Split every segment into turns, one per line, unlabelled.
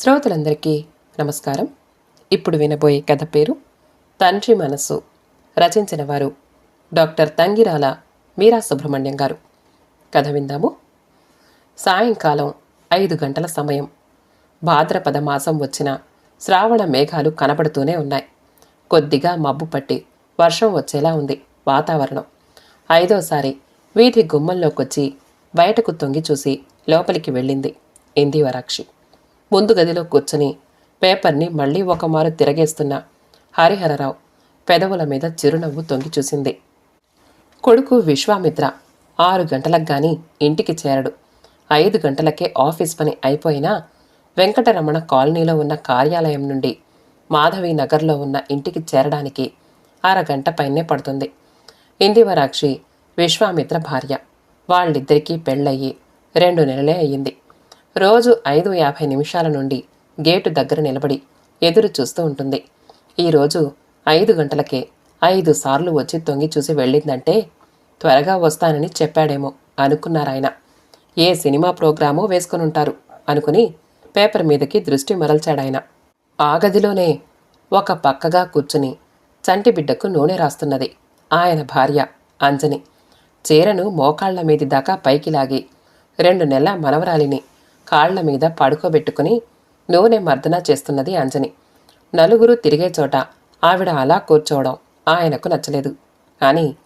శ్రోతలందరికీ నమస్కారం. ఇప్పుడు వినబోయే కథ పేరు తండ్రి మనస్సు రచించిన వారు డాక్టర్ తంగిరాల మీరా సుబ్రహ్మణ్యం గారు. కథ విందాము. సాయంకాలం ఐదు గంటల సమయం. భాద్రపద మాసం వచ్చిన శ్రావణ మేఘాలు కనబడుతూనే ఉన్నాయి. కొద్దిగా మబ్బు పట్టి వర్షం వచ్చేలా ఉంది వాతావరణం. ఐదోసారి వీధి గుమ్మంలోకొచ్చి బయటకు తొంగి చూసి లోపలికి వెళ్ళింది ఇందివరాక్షి ముందు గదిలో కూర్చుని పేపర్ని మళ్ళీ ఒకమారు తిరగేస్తున్న హరిహరరావు పెదవుల మీద చిరునవ్వు తొంగి చూసింది. కొడుకు విశ్వామిత్ర ఆరు గంటలకు గాని ఇంటికి చేరడు. ఐదు గంటలకే ఆఫీస్ పని అయిపోయినా వెంకటరమణ కాలనీలో ఉన్న కార్యాలయం నుండి మాధవి నగర్లో ఉన్న ఇంటికి చేరడానికి అరగంట పైనే పడుతుంది. ఇందివరాక్షి విశ్వామిత్ర భార్య. వాళ్ళిద్దరికీ పెళ్ళయ్యి రెండు నెలలే అయ్యింది. రోజు ఐదు యాభై నిమిషాల నుండి గేటు దగ్గర నిలబడి ఎదురు చూస్తూ ఉంటుంది. ఈరోజు ఐదు గంటలకే ఐదు సార్లు వచ్చి తొంగి చూసి వెళ్ళిందంటే త్వరగా వస్తానని చెప్పాడేమో అనుకున్నారాయన ఏ సినిమా ప్రోగ్రామో వేసుకునుంటారు అనుకుని పేపర్ మీదకి దృష్టి మరల్చాడాయన. ఆ గదిలోనే ఒక పక్కగా కూర్చుని చంటి బిడ్డకు నూనె రాస్తున్నది ఆయన భార్య అంజని. చీరను మోకాళ్ళ మీది దాకా పైకి లాగి రెండు నెలల మనవరాలిని కాళ్ళ మీద పడుకోబెట్టుకుని నూనె మర్దన చేస్తున్నది అంజని. నలుగురు తిరిగే చోట ఆవిడ అలా కూర్చోవడం ఆయనకు నచ్చలేదు. కానీ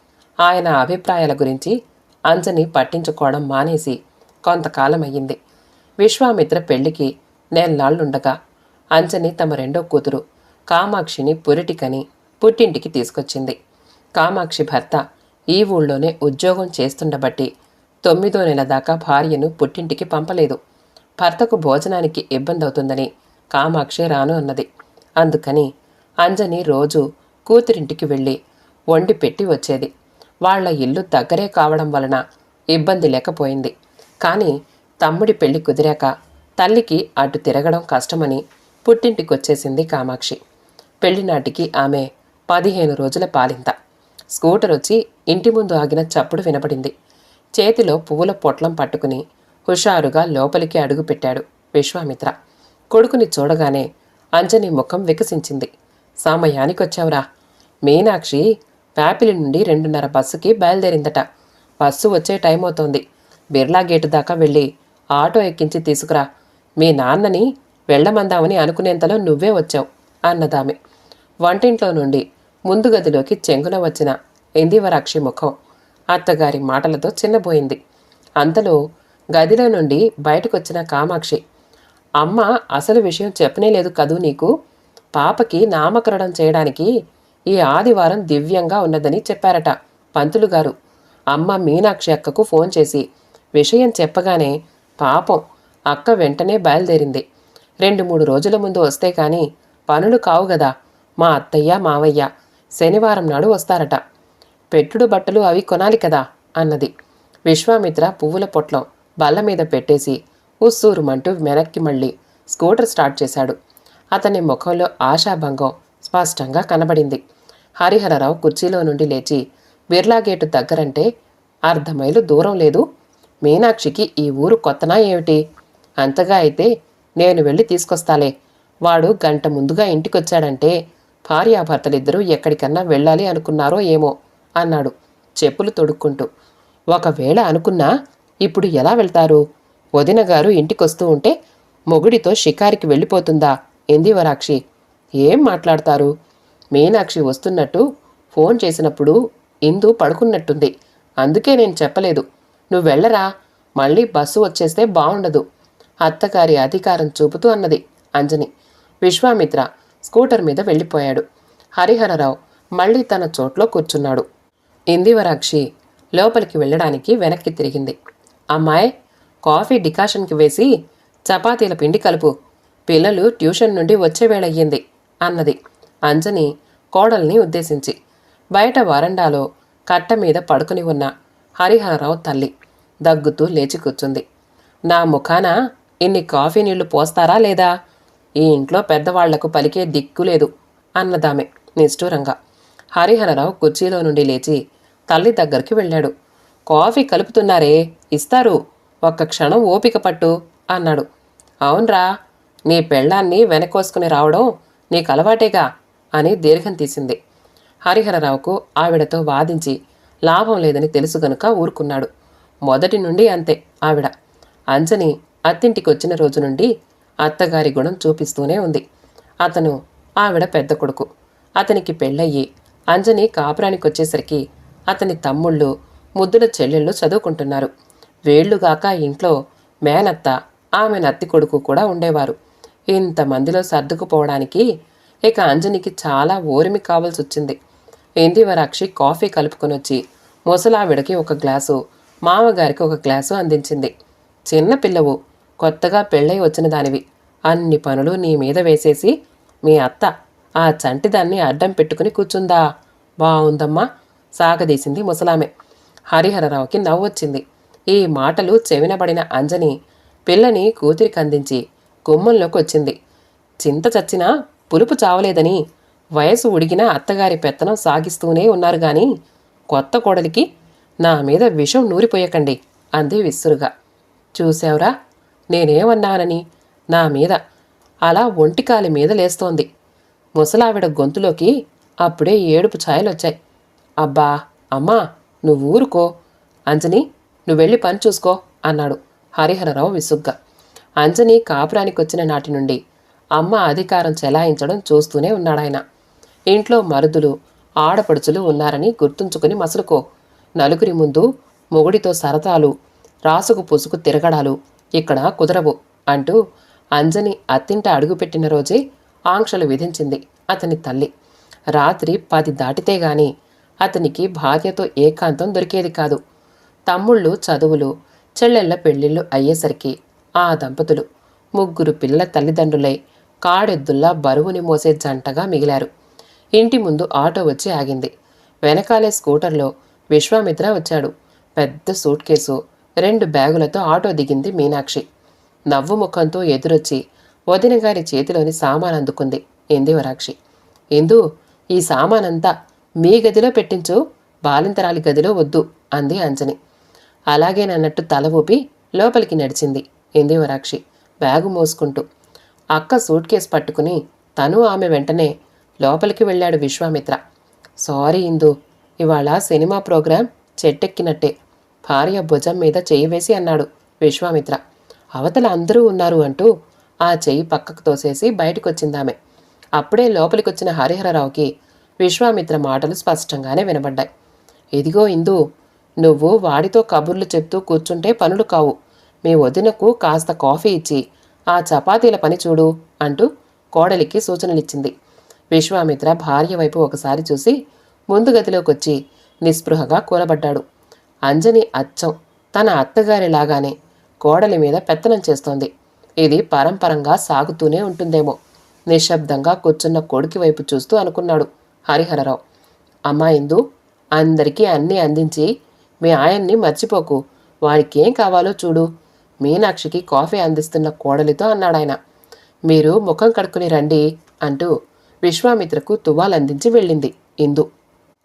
ఆయన అభిప్రాయాల గురించి అంజని పట్టించుకోవడం మానేసి కొంతకాలం అయ్యింది విశ్వామిత్ర పెళ్ళికి నెల్లాళ్ళుండగా అంజని తమ రెండో కూతురు కామాక్షిని పురిటికని పుట్టింటికి తీసుకొచ్చింది. కామాక్షి భర్త ఈ ఊళ్ళోనే ఉద్యోగం చేస్తుండబట్టి తొమ్మిదో నెల దాకా భార్యను పుట్టింటికి పంపలేదు. భర్తకు భోజనానికి ఇబ్బంది అవుతుందని కామాక్షి రాను అన్నది. అందుకని అంజని రోజు కూతురింటికి వెళ్ళి వండి పెట్టి వచ్చేది. వాళ్ళ ఇల్లు దగ్గరే కావడం వలన ఇబ్బంది లేకపోయింది. కానీ తమ్ముడి పెళ్ళి కుదిరాక తల్లికి అటు తిరగడం కష్టమని పుట్టింటికొచ్చేసింది కామాక్షి. పెళ్ళినాటికి ఆమె పదిహేను రోజుల పాలింత. స్కూటర్ వచ్చి ఇంటి ముందు ఆగిన చప్పుడు వినపడింది. చేతిలో పువ్వుల పొట్లం పట్టుకుని హుషారుగా లోపలికి అడుగుపెట్టాడు విశ్వామిత్ర. కొడుకుని చూడగానే అంజని ముఖం వికసించింది. సమయానికొచ్చావురా. మీనాక్షి ప్యాపిలి నుండి రెండున్నర బస్సుకి బయలుదేరిందట. బస్సు వచ్చే టైం అవుతోంది బిర్లా గేటు దాకా వెళ్ళి ఆటో ఎక్కించి తీసుకురా. మీ నాన్నని వెళ్ళమందామని అనుకునేంతలో నువ్వే వచ్చావు అన్నదామె. వంటింట్లో నుండి ముందు గదిలోకి చెంగున వచ్చిన ఇందివరాక్షి ముఖం అత్తగారి మాటలతో చిన్నబోయింది. అంతలో గదిలో నుండి బయటకొచ్చిన కామాక్షి అమ్మ అసలు విషయం చెప్పనే లేదు కదూ నీకు? పాపకి నామకరణం చేయడానికి ఈ ఆదివారం దివ్యంగా ఉన్నదని చెప్పారట పంతులు గారు. అమ్మ మీనాక్షి అక్కకు ఫోన్ చేసి విషయం చెప్పగానే పాపం అక్క వెంటనే బయలుదేరింది. రెండు మూడు రోజుల ముందు వస్తే కానీ పనులు కావు గదా మా అత్తయ్య మావయ్య శనివారం నాడు వస్తారట. పెట్టుడు బట్టలు అవి కొనాలి కదా అన్నది. విశ్వామిత్ర పువ్వుల పొట్లం బల్ల మీద పెట్టేసి ఉస్సూరుమంటూ వెనక్కి మళ్ళీ స్కూటర్ స్టార్ట్ చేశాడు. అతని ముఖంలో ఆశాభంగం స్పష్టంగా కనబడింది. హరిహరరావు కుర్చీలో నుండి లేచి బిర్లా గేటు దగ్గరంటే అర్ధ మైలు దూరం లేదు. మీనాక్షికి ఈ ఊరు కొత్తనా ఏమిటి? అంతగా అయితే నేను వెళ్ళి తీసుకొస్తాలే. వాడు గంట ముందుగా ఇంటికొచ్చాడంటే భార్యాభర్తలిద్దరూ ఎక్కడికన్నా వెళ్ళాలి అనుకున్నారో ఏమో అన్నాడు చెప్పులు తొడుక్కుంటూ. ఒకవేళ అనుకున్నా ఇప్పుడు ఎలా వెళ్తారు? వదిన గారు ఇంటికొస్తూ ఉంటే మొగుడితో షికారికి వెళ్ళిపోతుందా? ఎందివరాక్షి ఏం మాట్లాడతారు? మీనాక్షి వస్తున్నట్టు ఫోన్ చేసినప్పుడు ఇందు పడుకున్నట్టుంది. అందుకే నేను చెప్పలేదు. నువ్వు వెళ్ళరా? మళ్ళీ బస్సు వచ్చేస్తే బాగుండదు అత్తగారి అధికారం చూపుతూ అన్నది అంజని. విశ్వామిత్ర స్కూటర్ మీద వెళ్ళిపోయాడు. హరిహరరావు మళ్ళీ తన చోట్లో కూర్చున్నాడు. ఇందివరాక్షి లోపలికి వెళ్ళడానికి వెనక్కి తిరిగింది. అమ్మాయి కాఫీ డికాషన్కి వేసి చపాతీల పిండి కలుపు. పిల్లలు ట్యూషన్ నుండి వచ్చే వేళయ్యింది అన్నది. అంజని కోడల్ని ఉద్దేశించి. బయట వరండాలో కట్ట మీద పడుకుని ఉన్న హరిహరరావు తల్లి దగ్గుతూ లేచి కూర్చుంది. నా ముఖాన ఇన్ని కాఫీ నీళ్ళు పోస్తారా లేదా? ఈ ఇంట్లో పెద్దవాళ్ళకు పలికే దిక్కు లేదు అన్నదామె నిష్ఠూరంగా. హరిహరరావు కుర్చీలో నుండి లేచి తల్లి దగ్గరికి వెళ్ళాడు. కాఫీ కలుపుతున్నారే ఇస్తారు. ఒక్క క్షణం ఓపిక పట్టు అన్నాడు. అవునరా నీ పెళ్ళాన్ని వెనకోసుకుని రావడం నీకు అలవాటేగా అని దీర్ఘం తీసింది. హరిహరరావుకు ఆవిడతో వాదించి లాభం లేదని తెలుసు గనుక ఊరుకున్నాడు. మొదటి నుండి అంతే ఆవిడ. అంజని అత్తింటికి వచ్చిన రోజు నుండి అత్తగారి గుణం చూపిస్తూనే ఉంది. అతను ఆవిడ పెద్ద కొడుకు. అతనికి పెళ్ళయ్యి అంజని కాపురానికి వచ్చేసరికి అతని తమ్ముళ్ళు ముద్దుల చెల్లెళ్ళు చదువుకుంటున్నారు. వేళ్ళుగాక ఇంట్లో మేనత్త ఆమె నత్తి కొడుకు కూడా ఉండేవారు. ఇంతమందిలో సర్దుకుపోవడానికి ఇక అంజనికి చాలా ఓరిమి కావాల్సి వచ్చింది ఇందివరాక్షి కాఫీ కలుపుకొని వచ్చి ముసలావిడకి ఒక గ్లాసు మామగారికి ఒక గ్లాసు అందించింది. చిన్న పిల్లవు కొత్తగా పెళ్ళై వచ్చిన దానివి. అన్ని పనులు నీ మీద వేసేసి మీ అత్త ఆ చంటిదాన్ని అడ్డం పెట్టుకుని కూర్చుందా? బావుందమ్మా సాగదీసింది ముసలామె. హరిహరరావుకి నవ్వొచ్చింది. ఈ మాటలు చెవినబడిన అంజని పిల్లని కూతురికి అందించి గుమ్మంలోకి వచ్చింది చింత చచ్చినా పులుపు చావలేదని వయసు ఉడిగిన అత్తగారి పెత్తనం సాగిస్తూనే ఉన్నారు గాని కొత్త కోడలికి నా మీద విషం నూరిపోయకండి అంది విసురుగా. చూశావురా నేనేమన్నానని నా మీద అలా ఒంటికాలి మీద లేస్తోంది. ముసలావిడ గొంతులోకి అప్పుడే ఏడుపు ఛాయలొచ్చాయి. అబ్బా అమ్మా నువ్వు ఊరుకో. అంజని నువ్వెళ్ళి పని చూసుకో అన్నాడు హరిహరరావు విసుగ్గా. అంజని కాపురానికి వచ్చిన నాటి నుండి అమ్మ అధికారం చెలాయించడం చూస్తూనే ఉన్నాడాయన. ఇంట్లో మరుదులు ఆడపడుచులు ఉన్నారని గుర్తుంచుకుని మసులుకో. నలుగురి ముందు మొగుడితో సరదాలు రాసుకు పుసుకు తిరగడాలు ఇక్కడ కుదరవు అంటూ అంజని అత్తింట అడుగుపెట్టిన రోజే ఆంక్షలు విధించింది అతని తల్లి. రాత్రి పది దాటితే గాని అతనికి భార్యతో ఏకాంతం దొరికేది కాదు. తమ్ముళ్ళు చదువులు చెల్లెళ్ళ పెళ్ళిళ్ళు అయ్యేసరికి ఆ దంపతులు ముగ్గురు పిల్లల తల్లిదండ్రులై కాడెద్దుల్లా బరువుని మోసే జంటగా మిగిలారు. ఇంటి ముందు ఆటో వచ్చి ఆగింది. వెనకాలే స్కూటర్లో విశ్వామిత్ర వచ్చాడు. పెద్ద సూట్ కేసు రెండు బ్యాగులతో ఆటో దిగింది మీనాక్షి. నవ్వు ముఖంతో ఎదురొచ్చి వదిన గారి చేతిలోని సామాన్ అందుకుంది ఇందివరాక్షి ఇందు ఈ సామానంతా మీ గదిలో పెట్టించు బాలింతరాలి గదిలో వద్దు అంది అంజని. అలాగేనన్నట్టు తల ఊపి లోపలికి నడిచింది ఇందివరాక్షి బ్యాగు మోసుకుంటూ. అక్క సూట్ కేసు పట్టుకుని తను ఆమె వెంటనే లోపలికి వెళ్ళాడు విశ్వామిత్ర. సారీ ఇందు ఇవాళ సినిమా ప్రోగ్రాం చెట్టెక్కినట్టే. భార్య భుజం మీద చెయ్యి వేసి అన్నాడు విశ్వామిత్ర. అవతల అందరూ ఉన్నారు అంటూ ఆ చెయ్యి పక్కకు తోసేసి బయటకొచ్చిందామె. అప్పుడే లోపలికొచ్చిన హరిహరరావుకి విశ్వామిత్ర మాటలు స్పష్టంగానే వినబడ్డాయి. ఇదిగో ఇందు నువ్వు వాడితో కబుర్లు చెప్తూ కూర్చుంటే పనులు కావు. మీ వదినకు కాస్త కాఫీ ఇచ్చి ఆ చపాతీల పని చూడు అంటూ కోడలికి సూచనలిచ్చింది. విశ్వామిత్ర భార్య వైపు ఒకసారి చూసి ముందు గదిలోకొచ్చి నిస్పృహగా కూలబడ్డాడు. అంజని అచ్చం తన అత్తగారిలాగానే కోడలి మీద పెత్తనం చేస్తోంది. ఇది పరంపరంగా సాగుతూనే ఉంటుందేమో నిశ్శబ్దంగా కూర్చున్న కొడుకి వైపు చూస్తూ అనుకున్నాడు. హరిహరరావు. అమ్మా ఇందు అందరికీ అన్నీ అందించి మీ ఆయన్ని మర్చిపోకు. వాడికి ఏం కావాలో చూడు. మీనాక్షికి కాఫీ అందిస్తున్న కోడలితో అన్నాడాయన. మీరు ముఖం కడుక్కుని రండి అంటూ విశ్వామిత్రకు తువ్వాలందించి వెళ్ళింది ఇందు.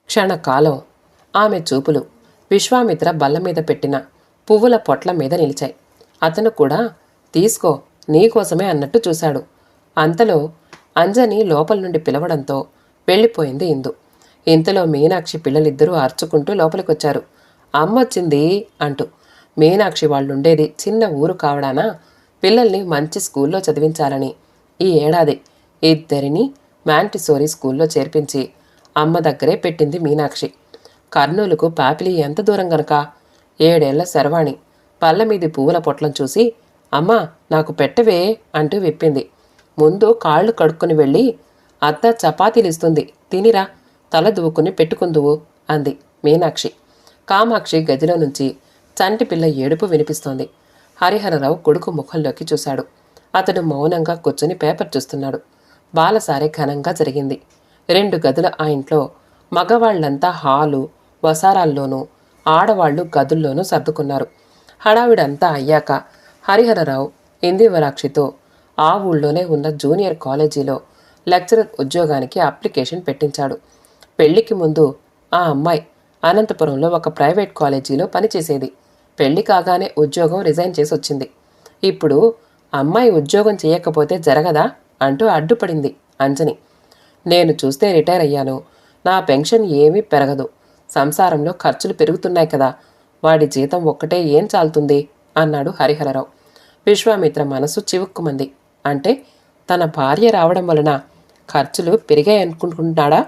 క్షణకాలం ఆమె చూపులు విశ్వామిత్ర బల్ల మీద పెట్టిన పువ్వుల పొట్ల మీద నిలిచాయి. అతను కూడా తీసుకో నీకోసమే అన్నట్టు చూశాడు. అంతలో అంజని లోపల నుండి పిలవడంతో వెళ్ళిపోయింది ఇందు. ఇంతలో మీనాక్షి పిల్లలిద్దరూ అరుచుకుంటూ లోపలికొచ్చారు. అమ్మొచ్చింది అంటూ. మీనాక్షి వాళ్ళుండేది చిన్న ఊరు కావడానా? పిల్లల్ని మంచి స్కూల్లో చదివించాలని. ఈ ఏడాది ఇద్దరిని మ్యాంటిసోరీ స్కూల్లో చేర్పించి అమ్మ దగ్గరే పెట్టింది మీనాక్షి. కర్నూలుకు పాపిలి ఎంత దూరం గనక? ఏడేళ్ళ శరవాణి. పళ్ళ మీది పువ్వుల పొట్లం చూసి అమ్మా నాకు పెట్టవే అంటూ విప్పింది. ముందు కాళ్ళు కడుక్కొని వెళ్ళి అత్త చపాతీలు ఇస్తుంది తినిరా తల దువ్వుకుని పెట్టుకుందువు అంది మీనాక్షి. కామాక్షి గదిలో నుంచి చంటి పిల్ల ఏడుపు వినిపిస్తోంది. హరిహరరావు కొడుకు ముఖంలోకి చూశాడు. అతడు మౌనంగా కూర్చుని పేపర్ చూస్తున్నాడు. బాలసారే ఘనంగా జరిగింది. రెండు గదుల ఆ ఇంట్లో మగవాళ్ళంతా హాలు వసారాల్లోనూ ఆడవాళ్ళు గదుల్లోనూ సర్దుకున్నారు. హడావిడంతా అయ్యాక హరిహరరావు ఇందివరాక్షితో ఆ ఊళ్ళోనే ఉన్న జూనియర్ కాలేజీలో లెక్చరర్ ఉద్యోగానికి అప్లికేషన్ పెట్టించాడు. పెళ్ళికి ముందు ఆ అమ్మాయి అనంతపురంలో ఒక ప్రైవేట్ కాలేజీలో పనిచేసేది. పెళ్ళి కాగానే ఉద్యోగం రిజైన్ చేసి వచ్చింది. ఇప్పుడు అమ్మాయి ఉద్యోగం చేయకపోతే జరగదా అంటూ అడ్డుపడింది అంజని. నేను చూస్తే రిటైర్ అయ్యాను. నా పెన్షన్ ఏమీ పెరగదు. సంసారంలో ఖర్చులు పెరుగుతున్నాయి కదా. వాడి జీతం ఒక్కటే ఏం చాలుతుంది? అన్నాడు హరిహరరావు. విశ్వామిత్ర మనసు చివుక్కుమంది. అంటే తన భార్య రావడం వలన ఖర్చులు పెరిగాయనుకుంటున్నాడా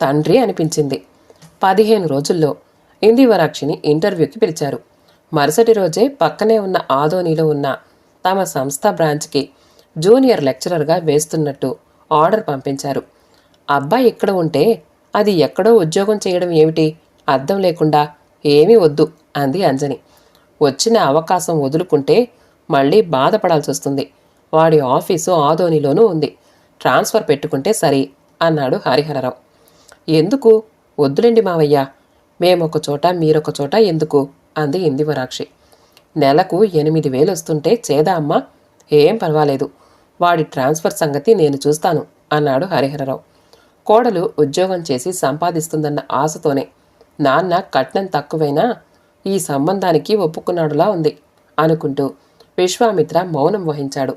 తండ్రి అనిపించింది. పదిహేను రోజుల్లో ఇందివరాక్షిని ఇంటర్వ్యూకి పిలిచారు. మరుసటి రోజే పక్కనే ఉన్న ఆదోనిలో ఉన్న తమ సంస్థ బ్రాంచ్కి జూనియర్ లెక్చరర్గా వేస్తున్నట్టు ఆర్డర్ పంపించారు. అబ్బాయి ఇక్కడ ఉంటే అది ఎక్కడో ఉద్యోగం చేయడం ఏమిటి? అర్థం లేకుండా ఏమీ వద్దు అంది అంజని. వచ్చిన అవకాశం వదులుకుంటే మళ్ళీ బాధపడాల్సి వస్తుంది వాడి ఆఫీసు ఆదోనిలోనూ ఉంది. ట్రాన్స్ఫర్ పెట్టుకుంటే సరి అన్నాడు హరిహరరావు. ఎందుకు? వద్దులేండి మావయ్య. మేమొక చోట మీరొక చోట ఎందుకు? అంది ఇందివరాక్షి. నెలకు ఎనిమిది వేలు వస్తుంటే చేదా అమ్మా? ఏం పర్వాలేదు. వాడి ట్రాన్స్ఫర్ సంగతి నేను చూస్తాను అన్నాడు హరిహరరావు. కోడలు ఉద్యోగం చేసి సంపాదిస్తుందన్న ఆశతోనే నాన్న కట్నం తక్కువైనా ఈ సంబంధానికి ఒప్పుకున్నాడులా ఉంది అనుకుంటూ విశ్వామిత్ర మౌనం వహించాడు.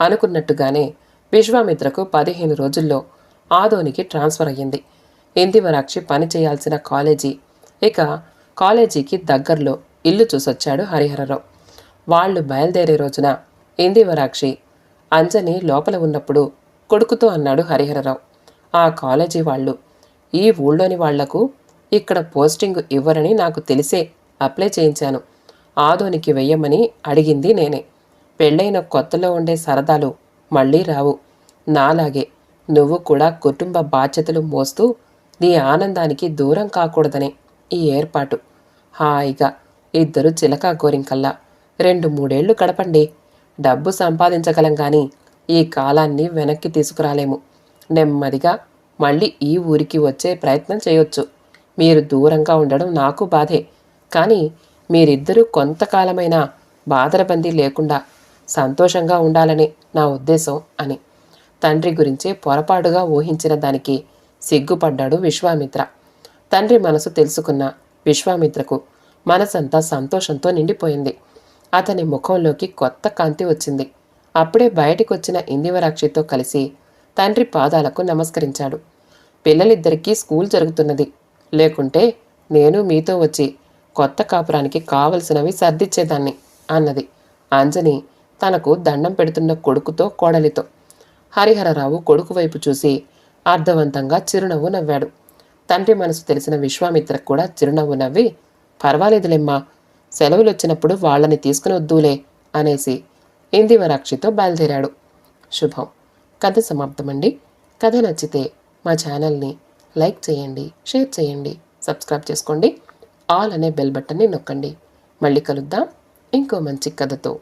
అనుకున్నట్టుగానే విశ్వామిత్రకు పదిహేను రోజుల్లో ఆదోనికి ట్రాన్స్ఫర్ అయ్యింది. ఇందివరాక్షి పని చేయాల్సిన కాలేజీ. ఇక కాలేజీకి దగ్గరలో ఇల్లు చూసొచ్చాడు హరిహరరావు. వాళ్ళు బయలుదేరే రోజున ఇందివరాక్షి అంజని లోపల ఉన్నప్పుడు కొడుకుతో అన్నాడు హరిహరరావు. ఆ కాలేజీ వాళ్ళు ఈ ఊళ్ళోని వాళ్ళకు ఇక్కడ పోస్టింగ్ ఇవ్వరని నాకు తెలిసే అప్లై చేయించాను. ఆదోనికి వెయ్యమని అడిగింది నేనే. పెళ్ళైన కొత్తలో ఉండే సరదాలు మళ్ళీ రావు. నాలాగే నువ్వు కూడా కుటుంబ బాధ్యతలు మోస్తూ నీ ఆనందానికి దూరం కాకూడదనే ఈ ఏర్పాటు. హాయిగా ఇద్దరు చిలకా గోరింకల్లా. రెండు మూడేళ్ళు గడపండి. డబ్బు సంపాదించగలం గాని ఈ కాలాన్ని వెనక్కి తీసుకురాలేము. నెమ్మదిగా మళ్ళీ ఈ ఊరికి వచ్చే ప్రయత్నం చేయొచ్చు. మీరు దూరంగా ఉండడం నాకు బాధే. కానీ మీరిద్దరూ కొంతకాలమైనా బాధరబందీ లేకుండా సంతోషంగా ఉండాలని నా ఉద్దేశం అని. తండ్రి గురించే పొరపాటుగా ఊహించిన దానికి సిగ్గుపడ్డాడు విశ్వామిత్ర. తండ్రి మనసు తెలుసుకున్న విశ్వామిత్రకు మనసంతా సంతోషంతో నిండిపోయింది. అతని ముఖంలోకి కొత్త కాంతి వచ్చింది. అప్పుడే బయటికొచ్చిన ఇందివరాక్షితో కలిసి తండ్రి పాదాలకు నమస్కరించాడు. పిల్లలిద్దరికీ స్కూల్ జరుగుతున్నది. లేకుంటే నేను మీతో వచ్చి కొత్త కాపురానికి కావలసినవి సర్దిచ్చేదాన్ని అన్నది. అంజని తనకు దండం పెడుతున్న కొడుకుతో కోడలితో. హరిహరరావు కొడుకు వైపు చూసి అర్థవంతంగా చిరునవ్వు నవ్వాడు. తండ్రి మనసు తెలిసిన విశ్వామిత్రకు కూడా చిరునవ్వు నవ్వి పర్వాలేదులేమ్మా సెలవులు వచ్చినప్పుడు వాళ్ళని తీసుకుని వద్దులే అనేసి ఇందివరాక్షితో బయలుదేరాడు. శుభం. కథ సమాప్తమండి. కథ నచ్చితే మా ఛానల్ని లైక్ చేయండి షేర్ చేయండి సబ్స్క్రైబ్ చేసుకోండి ఆల్ అనే బెల్ బటన్ని నొక్కండి. మళ్ళీ కలుద్దాం. ఇంకో మంచి కథతో.